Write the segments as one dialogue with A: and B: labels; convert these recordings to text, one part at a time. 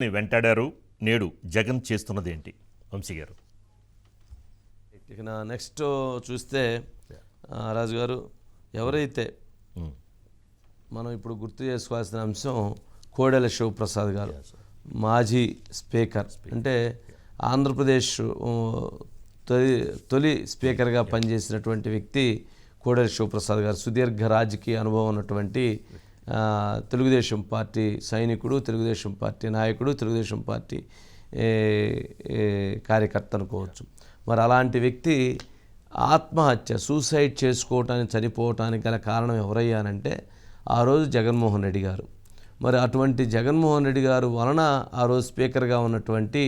A: ని వెంటాడారు. నేడు జగన్ చేస్తున్నదేంటి వంశీ గారు.
B: ఇక నా నెక్స్ట్ చూస్తే ఆ, రాజు గారు ఎవరైతే మనం ఇప్పుడు గుర్తు చేసుకోవాల్సిన అంశం కోడెల శివప్రసాద్ గారు మాజీ స్పీకర్. అంటే ఆంధ్రప్రదేశ్ తొలి తొలి స్పీకర్గా పనిచేసినటువంటి వ్యక్తి కోడెల శివప్రసాద్ గారు. సుదీర్ఘ రాజకీయ అనుభవం ఉన్నటువంటి తెలుగుదేశం పార్టీ సైనికుడు తెలుగుదేశం పార్టీ నాయకుడు తెలుగుదేశం పార్టీ కార్యకర్త అనుకోవచ్చు మరి అలాంటి వ్యక్తి ఆత్మహత్య సూసైడ్ చేసుకోవటానికి చనిపోవటానికి గల కారణం ఎవరయ్యానంటే ఆ రోజు జగన్మోహన్ రెడ్డి గారు. మరి అటువంటి జగన్మోహన్ రెడ్డి గారు వలన ఆ రోజు స్పీకర్గా ఉన్నటువంటి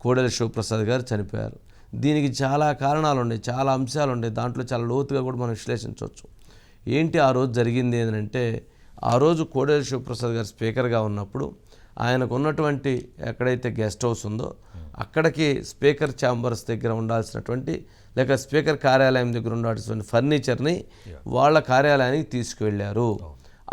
B: కోడెల శివప్రసాద్ గారు చనిపోయారు. దీనికి చాలా కారణాలు ఉన్నాయి చాలా అంశాలు ఉన్నాయి దాంట్లో చాలా లోతుగా కూడా మనం విశ్లేషించవచ్చు. ఏంటి ఆ రోజు జరిగింది ఏంటంటే ఆ రోజు కోడెల శివప్రసాద్ గారు స్పీకర్గా ఉన్నప్పుడు ఆయనకు ఉన్నటువంటి ఎక్కడైతే గెస్ట్ హౌస్ ఉందో అక్కడికి స్పీకర్ ఛాంబర్స్ దగ్గర ఉండాల్సినటువంటి లేక స్పీకర్ కార్యాలయం దగ్గర ఉండాల్సినటువంటి ఫర్నిచర్ని వాళ్ళ కార్యాలయానికి తీసుకువెళ్ళారు.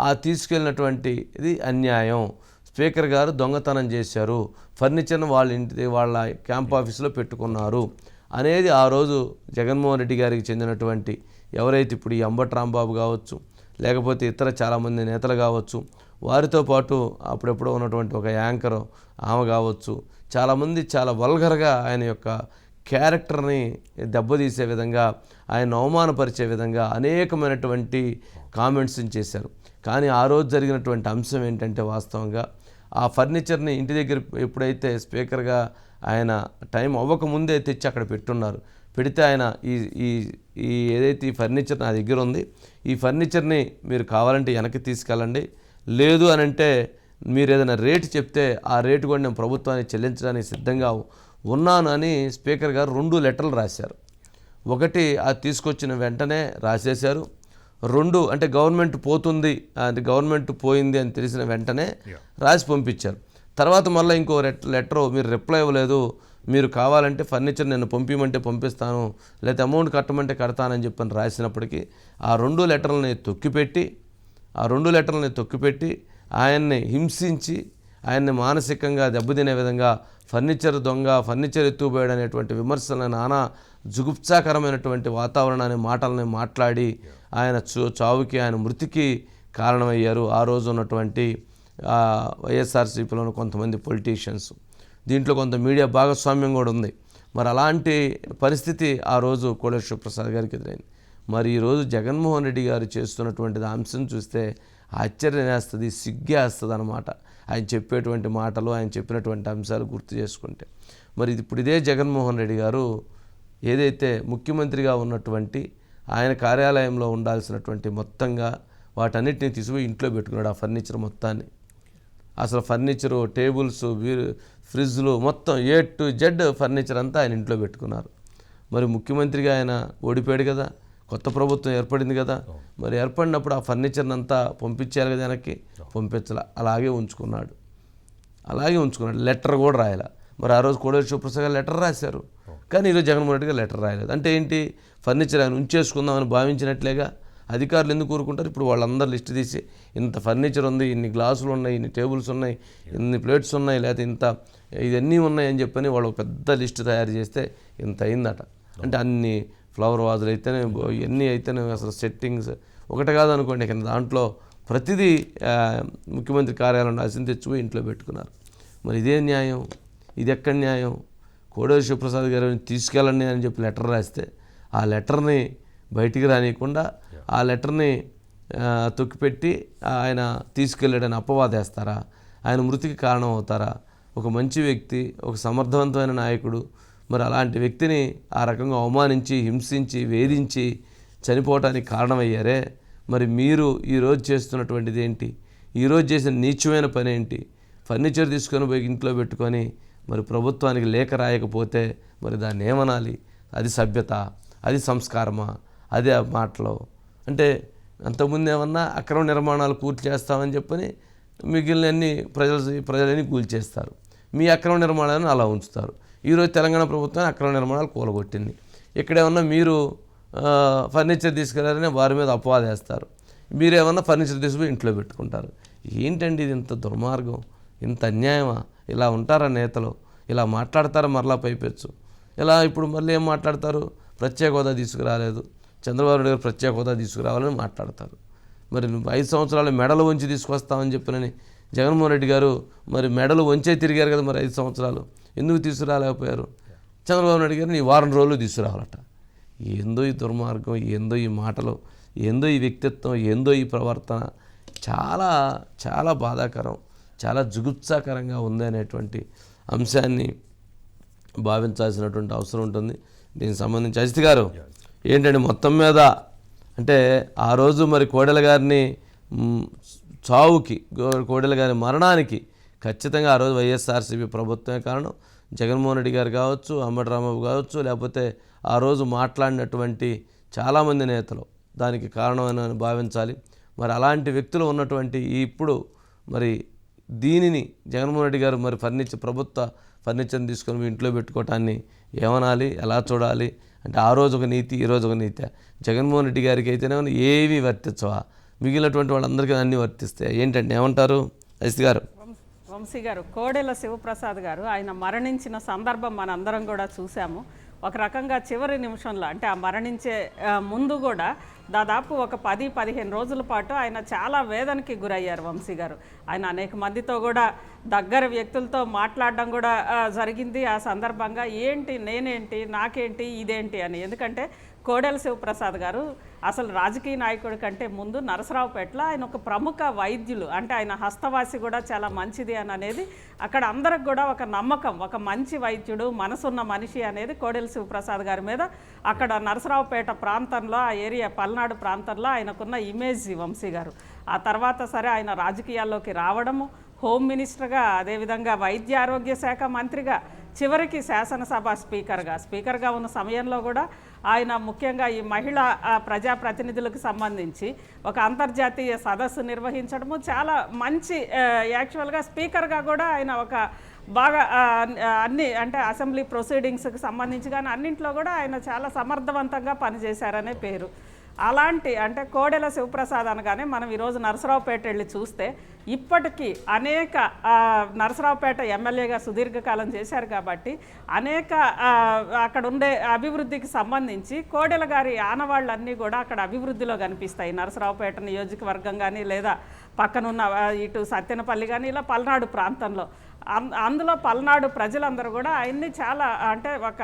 B: ఆ తీసుకెళ్ళినటువంటి ఇది అన్యాయం. స్పీకర్ గారు దొంగతనం చేశారు. ఫర్నిచర్ను వాళ్ళ ఇంటి వాళ్ళ క్యాంప్ ఆఫీస్లో పెట్టుకున్నారు. అనేది ఆ రోజు జగన్మోహన్ రెడ్డి గారికి చెందినటువంటి ఎవరైతే ఇప్పుడు ఈ అంబటి రాంబాబు కావచ్చు లేకపోతే ఇతర చాలామంది నేతలు కావచ్చు. వారితో పాటు అప్పుడెప్పుడో ఉన్నటువంటి ఒక యాంకర్ ఆమె కావచ్చు. చాలామంది చాలా వల్గర్గా ఆయన యొక్క క్యారెక్టర్ని దెబ్బతీసే విధంగా ఆయన అవమానపరిచే విధంగా అనేకమైనటువంటి కామెంట్స్ని చేశారు. కానీ ఆ రోజు జరిగినటువంటి అంశం ఏంటంటే వాస్తవంగా ఆ ఫర్నిచర్ని ఇంటి దగ్గర ఎప్పుడైతే స్పీకర్గా ఆయన టైం అవ్వకముందే తెచ్చి అక్కడ పెట్టున్నారు పెడితే ఆయన ఈ ఈ ఈ ఏదైతే ఈ ఫర్నిచర్ నా దగ్గర ఉంది ఈ ఫర్నిచర్ని మీరు కావాలంటే వెనక్కి తీసుకెళ్ళండి. లేదు అని అంటే మీరు ఏదైనా రేటు చెప్తే ఆ రేటు కూడా నేను ప్రభుత్వానికి చెల్లించడానికి సిద్ధంగా ఉన్నాను అని స్పీకర్ గారు రెండు లెటర్లు రాశారు. ఒకటి అది తీసుకొచ్చిన వెంటనే రాసేశారు. రెండు అంటే గవర్నమెంట్ పోతుంది అది గవర్నమెంట్ పోయింది అని తెలిసిన వెంటనే రాసి పంపించారు. తర్వాత మళ్ళీ ఇంకో లెటర్ మీరు రిప్లై ఇవ్వలేదు మీరు కావాలంటే ఫర్నిచర్ నేను పంపించమంటే పంపిస్తాను లేకపోతే అమౌంట్ కట్టమంటే కడతానని చెప్పని రాసినప్పటికీ ఆ రెండు లెటర్లని తొక్కిపెట్టి ఆ రెండు లెటర్లని తొక్కిపెట్టి ఆయన్ని హింసించి ఆయన్ని మానసికంగా దెబ్బతినే విధంగా ఫర్నిచర్ దొంగ ఫర్నిచర్ ఎత్తుకుపోయాడు అనేటువంటి విమర్శలను నానా జుగుప్సాకరమైనటువంటి వాతావరణాన్ని మాటలని మాట్లాడి ఆయన చావుకి ఆయన మృతికి కారణమయ్యారు. ఆ రోజు ఉన్నటువంటి వైఎస్ఆర్సీపీలోని కొంతమంది పొలిటీషియన్స్. దీంట్లో కొంత మీడియా భాగస్వామ్యం కూడా ఉంది. మరి అలాంటి పరిస్థితి ఆ రోజు కోళేశ్వర ప్రసాద్ గారికి ఎదురైంది. మరి ఈరోజు జగన్మోహన్ రెడ్డి గారు చేస్తున్నటువంటి అంశం చూస్తే ఆశ్చర్యనేస్తుంది సిగ్గేస్తుంది అనమాట ఆయన చెప్పేటువంటి మాటలు ఆయన చెప్పినటువంటి అంశాలు గుర్తు చేసుకుంటే. మరి ఇది ఇప్పుడు ఇదే జగన్మోహన్ రెడ్డి గారు ఏదైతే ముఖ్యమంత్రిగా ఉన్నటువంటి ఆయన కార్యాలయంలో ఉండాల్సినటువంటి మొత్తంగా వాటన్నిటిని తీసుకుపోయి ఇంట్లో పెట్టుకున్నాడు ఆ ఫర్నిచర్ మొత్తాన్ని. అసలు ఫర్నిచరు టేబుల్స్ వీరు ఫ్రిడ్జ్లు మొత్తం ఏ టు జెడ్ ఫర్నిచర్ అంతా ఆయన ఇంట్లో పెట్టుకున్నారు. మరి ముఖ్యమంత్రిగా ఆయన ఓడిపోయాడు కదా కొత్త ప్రభుత్వం ఏర్పడింది కదా మరి ఏర్పడినప్పుడు ఆ ఫర్నిచర్ని అంతా పంపించారు కదా వెనక్కి పంపించాల అలాగే ఉంచుకున్నాడు. అలాగే ఉంచుకున్నాడు. లెటర్ కూడా రాయాల. మరి ఆ రోజు కోడేరు శివప్రసాద్ గారు లెటర్ రాశారు. కానీ ఈరోజు జగన్మోహన్ రెడ్డి గారు లెటర్ రాయలేదు. అంటే ఏంటి? ఫర్నిచర్ ఆయన ఉంచేసుకుందామని భావించినట్లేగా అధికారులు ఎందుకు కోరుకుంటారు? ఇప్పుడు వాళ్ళందరూ లిస్ట్ తీసి ఇంత ఫర్నిచర్ ఉంది ఇన్ని గ్లాసులు ఉన్నాయి ఇన్ని టేబుల్స్ ఉన్నాయి ఇన్ని ప్లేట్స్ ఉన్నాయి లేకపోతే ఇంత ఇవన్నీ ఉన్నాయి అని చెప్పని వాళ్ళు ఒక పెద్ద లిస్ట్ తయారు చేస్తే ఇంత అయిందట. అంటే అన్ని ఫ్లవర్ వాజులు అయితేనే ఇవన్నీ అయితేనే అసలు సెట్టింగ్స్ ఒకటి కాదనుకోండి కింద దాంట్లో ప్రతిదీ ముఖ్యమంత్రి కార్యాలయం అసలు తెచ్చిపోయి ఇంట్లో పెట్టుకున్నారు. మరి ఇదే న్యాయం? ఇది ఎక్కడ న్యాయం? కోడేశ్వర శివప్రసాద్ గారిని తీసుకెళ్ళండి అని చెప్పి లెటర్ రాస్తే ఆ లెటర్ని బయటికి రానియకుండా ఆ లెటర్ని తొక్కిపెట్టి ఆయన తీసుకెళ్ళాడని అపవాదేస్తారా ఆయన మృతికి కారణం అవుతారా? ఒక మంచి వ్యక్తి ఒక సమర్థవంతమైన నాయకుడు మరి అలాంటి వ్యక్తిని ఆ రకంగా అవమానించి హింసించి వేధించి చనిపోవటానికి కారణమయ్యారే? మరి మీరు ఈరోజు చేస్తున్నటువంటిది ఏంటి? ఈరోజు చేసిన నీచమైన పని ఏంటి? ఫర్నిచర్ తీసుకొని పోయి ఇంట్లో పెట్టుకొని మరి ప్రభుత్వానికి లేఖ రాయకపోతే మరి దాన్ని ఏమనాలి? అది సభ్యత అది సంస్కారమా? అదే ఆ మాటలో అంటే అంతకుముందు ఏమన్నా అక్రమ నిర్మాణాలు పూర్తి చేస్తామని చెప్పని మిగిలినన్ని ప్రజలు ప్రజలని కూల్చేస్తారు. మీ అక్రమ నిర్మాణాలను అలా ఉంచుతారు. ఈరోజు తెలంగాణ ప్రభుత్వం అక్రమ నిర్మాణాలు కూలగొట్టింది. ఇక్కడేమన్నా మీరు ఫర్నిచర్ తీసుకెళ్ళారని వారి మీద అపవాదేస్తారు మీరేమన్నా ఫర్నిచర్ తీసుకుని ఇంట్లో పెట్టుకుంటారు. ఏంటండి ఇది ఇంత దుర్మార్గం? ఇంత అన్యాయమా? ఇలా ఉంటారా నేతలు? ఇలా మాట్లాడతారా మరలా పైపెచ్చు? ఇలా ఇప్పుడు మళ్ళీ ఏం మాట్లాడతారు? ప్రత్యేక హోదా తీసుకురాలేదు. చంద్రబాబు నాయుడు గారు ప్రత్యేక హోదా తీసుకురావాలని మాట్లాడతారు. మరి నువ్వు ఐదు సంవత్సరాలు మెడలు వంచి తీసుకొస్తామని చెప్పినని జగన్మోహన్ రెడ్డి గారు మరి మెడలు వంచే తిరిగారు కదా మరి ఐదు సంవత్సరాలు. ఎందుకు తీసుకురాలేకపోయారు? చంద్రబాబు నాయుడు గారు నీ వారం రోజులు తీసుకురావాలట. ఏందో ఈ దుర్మార్గం ఏందో ఈ మాటలు ఏందో ఈ వ్యక్తిత్వం ఏందో ఈ ప్రవర్తన చాలా చాలా బాధాకరం చాలా జుగుప్సాకరంగా ఉంది అనేటువంటి అంశాన్ని భావించాల్సినటువంటి అవసరం ఉంటుంది. దీనికి సంబంధించి అజిత్ గారు ఏంటంటే మొత్తం మీద? అంటే ఆ రోజు మరి కోడెల గారిని చావుకి కోడెల గారి మరణానికి ఖచ్చితంగా ఆ రోజు వైఎస్ఆర్సీపీ ప్రభుత్వమే కారణం. జగన్మోహన్ రెడ్డి గారు కావచ్చు అంబటి రాంబాబు కావచ్చు లేకపోతే ఆ రోజు మాట్లాడినటువంటి చాలామంది నేతలు దానికి కారణమని భావించాలి. మరి అలాంటి వ్యక్తులు ఉన్నటువంటి ఇప్పుడు మరి దీనిని జగన్మోహన్ రెడ్డి గారు మరి ఫర్నిచర్ ప్రభుత్వ ఫర్నిచర్ని తీసుకొని ఇంట్లో పెట్టుకోవటాన్ని ఏమనాలి? ఎలా చూడాలి? అంటే ఆ రోజు ఒక నీతి ఈ రోజు ఒక నీతి. జగన్మోహన్ రెడ్డి గారికి అయితేనే ఏవి వర్తించవా? మిగిలినటువంటి వాళ్ళందరికీ అన్నీ వర్తిస్తాయి? ఏంటంటే ఏమంటారు? అజిత్ గారు.
C: వంశీ గారు కోడెల శివప్రసాద్ గారు ఆయన మరణించిన సందర్భం మనందరం కూడా చూసాము ఒక రకంగా చివరి నిమిషంలో అంటే ఆ మరణించే ముందు కూడా దాదాపు ఒక పది పదిహేను రోజుల పాటు ఆయన చాలా వేదనకి గురయ్యారు వంశీ గారు. ఆయన అనేక మందితో కూడా దగ్గర వ్యక్తులతో మాట్లాడడం కూడా జరిగింది. ఆ సందర్భంగా ఏంటి నేనేంటి నాకేంటి ఇదేంటి అని. ఎందుకంటే కోడెల శివప్రసాద్ గారు అసలు రాజకీయ నాయకుడి కంటే ముందు నరసరావుపేటలో ఆయన ఒక ప్రముఖ వైద్యులు. అంటే ఆయన హస్తవాసి కూడా చాలా మంచిది అని అనేది అక్కడ అందరికి కూడా ఒక నమ్మకం. ఒక మంచి వైద్యుడు మనసున్న మనిషి అనేది కోడెల శివప్రసాద్ గారి మీద. అక్కడ నరసరావుపేట ప్రాంతంలో ఆ ఏరియా పల్నాడు ప్రాంతంలో ఆయనకున్న ఇమేజ్ వంశీ గారు. ఆ తర్వాత సరే ఆయన రాజకీయాల్లోకి రావడము హోమ్ మినిస్టర్గా అదేవిధంగా వైద్య ఆరోగ్య శాఖ మంత్రిగా చివరికి శాసనసభ స్పీకర్గా. స్పీకర్గా ఉన్న సమయంలో కూడా ఆయన ముఖ్యంగా ఈ మహిళా ప్రజాప్రతినిధులకు సంబంధించి ఒక అంతర్జాతీయ సదస్సు నిర్వహించడము చాలా మంచి యాక్చువల్గా స్పీకర్గా కూడా ఆయన ఒక బాగా అన్ని అంటే అసెంబ్లీ ప్రొసీడింగ్స్కి సంబంధించి కానీ అన్నింట్లో కూడా ఆయన చాలా సమర్థవంతంగా పనిచేశారనే పేరు. అలాంటి అంటే కోడెల శివప్రసాద్ అనగానే మనం ఈరోజు నరసరావుపేట వెళ్ళి చూస్తే ఇప్పటికీ అనేక నరసరావుపేట ఎమ్మెల్యేగా సుదీర్ఘకాలం చేశారు కాబట్టి అనేక అక్కడ ఉండే అభివృద్ధికి సంబంధించి కోడెల గారి ఆనవాళ్ళన్నీ కూడా అక్కడ అభివృద్ధిలో కనిపిస్తాయి. నరసరావుపేట నియోజకవర్గం కానీ లేదా పక్కనున్న ఇటు సత్యనపల్లి కానీ ఇలా పల్నాడు ప్రాంతంలో. అందులో పల్నాడు ప్రజలందరూ కూడా ఆయన్ని చాలా అంటే ఒక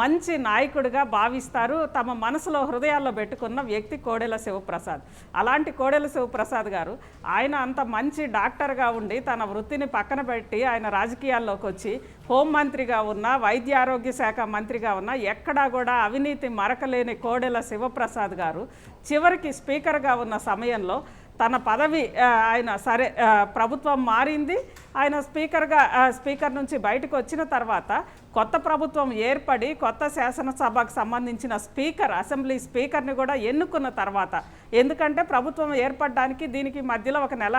C: మంచి నాయకుడిగా భావిస్తారు. తమ మనసులో హృదయాల్లో పెట్టుకున్న వ్యక్తి కోడెల శివప్రసాద్. అలాంటి కోడెల శివప్రసాద్ గారు ఆయన అంత మంచి డాక్టర్గా ఉండి తన వృత్తిని పక్కన పెట్టి ఆయన రాజకీయాల్లోకి వచ్చి హోంమంత్రిగా ఉన్న వైద్య ఆరోగ్య శాఖ మంత్రిగా ఉన్న ఎక్కడా కూడా అవినీతి మరకలేని కోడెల శివప్రసాద్ గారు చివరికి స్పీకర్గా ఉన్న సమయంలో తన పదవి ఆయన సరే ప్రభుత్వం మారింది. ఆయన స్పీకర్గా స్పీకర్ నుంచి బయటకు వచ్చిన తర్వాత కొత్త ప్రభుత్వం ఏర్పడి కొత్త శాసనసభకు సంబంధించిన స్పీకర్ అసెంబ్లీ స్పీకర్ని కూడా ఎన్నుకున్న తర్వాత ఎందుకంటే ప్రభుత్వం ఏర్పడడానికి దీనికి మధ్యలో ఒక నెల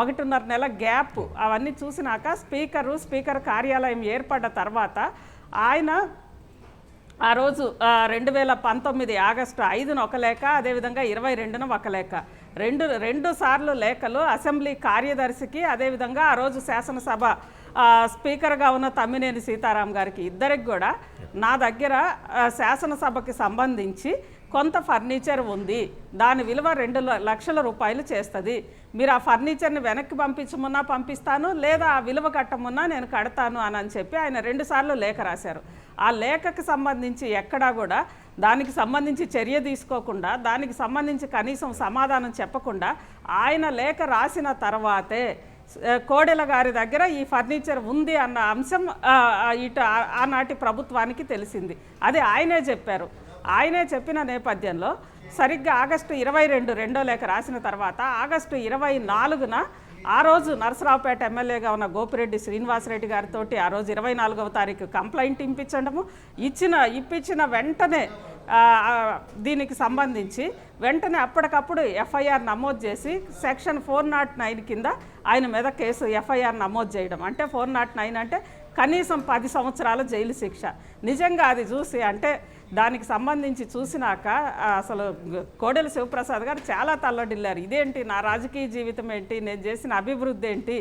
C: ఒకటిన్నర నెల గ్యాప్ అవన్నీ చూసినాక స్పీకరు స్పీకర్ కార్యాలయం ఏర్పడ్డ తర్వాత ఆయన ఆ రోజు రెండు వేల పంతొమ్మిది ఆగస్టు ఐదున ఒక లేఖ అదేవిధంగా ఇరవై రెండున ఒక లేఖ రెండు రెండు సార్లు లేఖలు అసెంబ్లీ కార్యదర్శికి అదేవిధంగా ఆ రోజు శాసనసభ స్పీకర్గా ఉన్న తమ్మినేని సీతారాం గారికి ఇద్దరికి కూడా నా దగ్గర శాసనసభకి సంబంధించి కొంత ఫర్నిచర్ ఉంది. దాని విలువ రెండు ల- లక్షల రూపాయలు చేస్తుంది. మీరు ఆ ఫర్నిచర్ని వెనక్కి పంపించమన్నా పంపిస్తాను లేదా ఆ విలువ కట్టమున్నా నేను కడతాను అని అని చెప్పి ఆయన రెండుసార్లు లేఖ రాశారు. ఆ లేఖకు సంబంధించి ఎక్కడా కూడా దానికి సంబంధించి చర్య తీసుకోకుండా దానికి సంబంధించి కనీసం సమాధానం చెప్పకుండా ఆయన లేఖ రాసిన తర్వాతే కోడెల గారి దగ్గర ఈ ఫర్నిచర్ ఉంది అన్న అంశం ఇటు ఆనాటి ప్రభుత్వానికి తెలిసింది. అది ఆయనే చెప్పారు. ఆయనే చెప్పిన నేపథ్యంలో సరిగ్గా ఆగస్టు ఇరవై రెండు రెండో లేఖ రాసిన తర్వాత ఆగస్టు ఇరవై నాలుగున ఆ రోజు నరసరావుపేట ఎమ్మెల్యేగా ఉన్న గోపిరెడ్డి శ్రీనివాసరెడ్డి గారితో ఆ రోజు ఇరవై నాలుగవ తారీఖు కంప్లైంట్ ఇంపించడము ఇచ్చిన ఇప్పించిన వెంటనే దీనికి సంబంధించి వెంటనే అప్పటికప్పుడు ఎఫ్ఐఆర్ నమోదు చేసి సెక్షన్ ఫోర్ నాట్ నైన్ కింద ఆయన మీద కేసు ఎఫ్ఐఆర్ నమోదు చేయడం. అంటే ఫోర్ నాట్ నైన్ అంటే కనీసం పది సంవత్సరాల జైలు శిక్ష. నిజంగా అది చూసి అంటే దానికి సంబంధించి చూసినాక అసలు కోడెల శివప్రసాద్ గారు చాలా తల్లడిల్లారు. ఇదేంటి నా రాజకీయ జీవితం ఏంటి? నేను చేసిన అభివృద్ధి ఏంటి?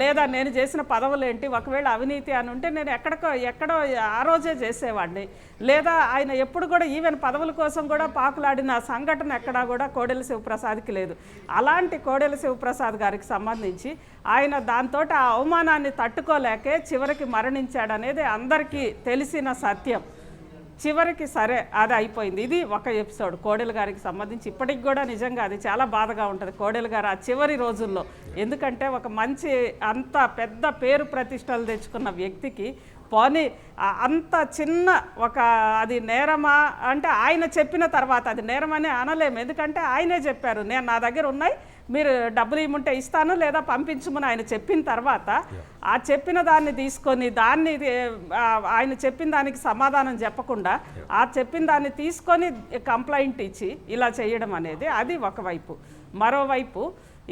C: లేదా నేను చేసిన పదవులు ఏంటి? ఒకవేళ అవినీతి అని ఉంటే నేను ఎక్కడికో ఎక్కడో ఆ రోజే చేసేవాడిని. లేదా ఆయన ఎప్పుడు కూడా ఈవెన్ పదవుల కోసం కూడా పాకులాడిన సంఘటన ఎక్కడా కూడా కోడెల శివప్రసాద్కి లేదు. అలాంటి కోడెల శివప్రసాద్ గారికి సంబంధించి ఆయన దాంతో ఆ అవమానాన్ని తట్టుకోలేకే చివరికి మరణించాడనేది అందరికీ తెలిసిన సత్యం. చివరికి సరే అది అయిపోయింది. ఇది ఒక ఎపిసోడ్. కోడెల గారికి సంబంధించి ఇప్పటికి కూడా నిజంగా అది చాలా బాధగా ఉంటుంది. కోడెల గారు ఆ చివరి రోజుల్లో. ఎందుకంటే ఒక మంచి అంత పెద్ద పేరు ప్రతిష్టలు తెచ్చుకున్న వ్యక్తికి పోనీ అంత చిన్న ఒక అది నేరమా అంటే ఆయన చెప్పిన తర్వాత అది నేరమని అనలేము. ఎందుకంటే ఆయనే చెప్పారు నేను నా దగ్గర ఉన్నాయి మీరు డబ్బులు ఇమ్ముంటే ఇస్తాను లేదా పంపించమని ఆయన చెప్పిన తర్వాత ఆ చెప్పిన దాన్ని తీసుకొని దాన్ని ఆయన చెప్పిన దానికి సమాధానం చెప్పకుండా ఆ చెప్పిన దాన్ని తీసుకొని కంప్లైంట్ ఇచ్చి ఇలా చేయడం అనేది అది ఒకవైపు. మరోవైపు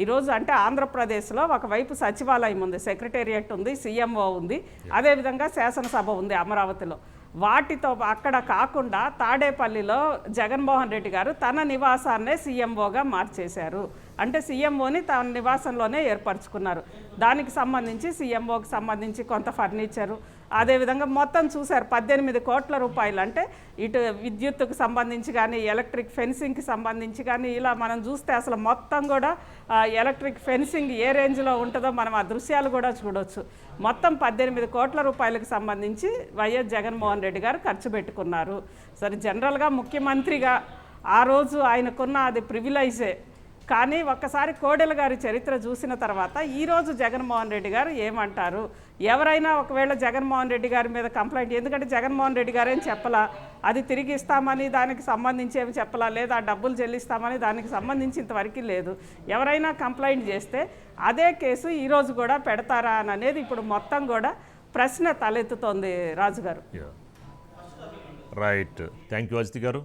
C: ఈరోజు అంటే ఆంధ్రప్రదేశ్లో ఒకవైపు సచివాలయం ఉంది సెక్రటేరియట్ ఉంది సీఎంఓ ఉంది అదేవిధంగా శాసనసభ ఉంది అమరావతిలో. వాటితో అక్కడ కాకుండా తాడేపల్లిలో జగన్మోహన్ రెడ్డి గారు తన నివాసాన్నే సీఎంఓగా మార్చేశారు. అంటే సీఎంఓని తన నివాసంలోనే ఏర్పరచుకున్నారు. దానికి సంబంధించి సీఎంఓకి సంబంధించి కొంత ఫర్నిచరు. అదేవిధంగా మొత్తం చూశారు పద్దెనిమిది కోట్ల రూపాయలు అంటే ఇటు విద్యుత్తుకు సంబంధించి కానీ ఎలక్ట్రిక్ ఫెన్సింగ్కి సంబంధించి కానీ ఇలా మనం చూస్తే అసలు మొత్తం కూడా ఎలక్ట్రిక్ ఫెన్సింగ్ ఏ రేంజ్లో ఉంటుందో మనం ఆ దృశ్యాలు కూడా చూడొచ్చు. మొత్తం పద్దెనిమిది కోట్ల రూపాయలకు సంబంధించి వైఎస్ జగన్మోహన్ రెడ్డి గారు ఖర్చు పెట్టుకున్నారు. సరే జనరల్గా ముఖ్యమంత్రిగా ఆ రోజు ఆయనకున్న అది ప్రివిలైజే. కానీ ఒక్కసారి కోడెల గారి చరిత్ర చూసిన తర్వాత ఈరోజు జగన్మోహన్ రెడ్డి గారు ఏమంటారు? ఎవరైనా ఒకవేళ జగన్మోహన్ రెడ్డి గారి మీద కంప్లైంట్ ఎందుకంటే జగన్మోహన్ రెడ్డి గారేం చెప్పలా? అది తిరిగి ఇస్తామని దానికి సంబంధించి ఏమి చెప్పలా? లేదా డబ్బులు చెల్లిస్తామని దానికి సంబంధించి ఇంతవరకు లేదు. ఎవరైనా కంప్లైంట్ చేస్తే అదే కేసు ఈరోజు కూడా పెడతారా అని అనేది ఇప్పుడు మొత్తం కూడా ప్రశ్న తలెత్తుతోంది రాజుగారు.
A: రైట్ థ్యాంక్ యూ అజిత్ గారు.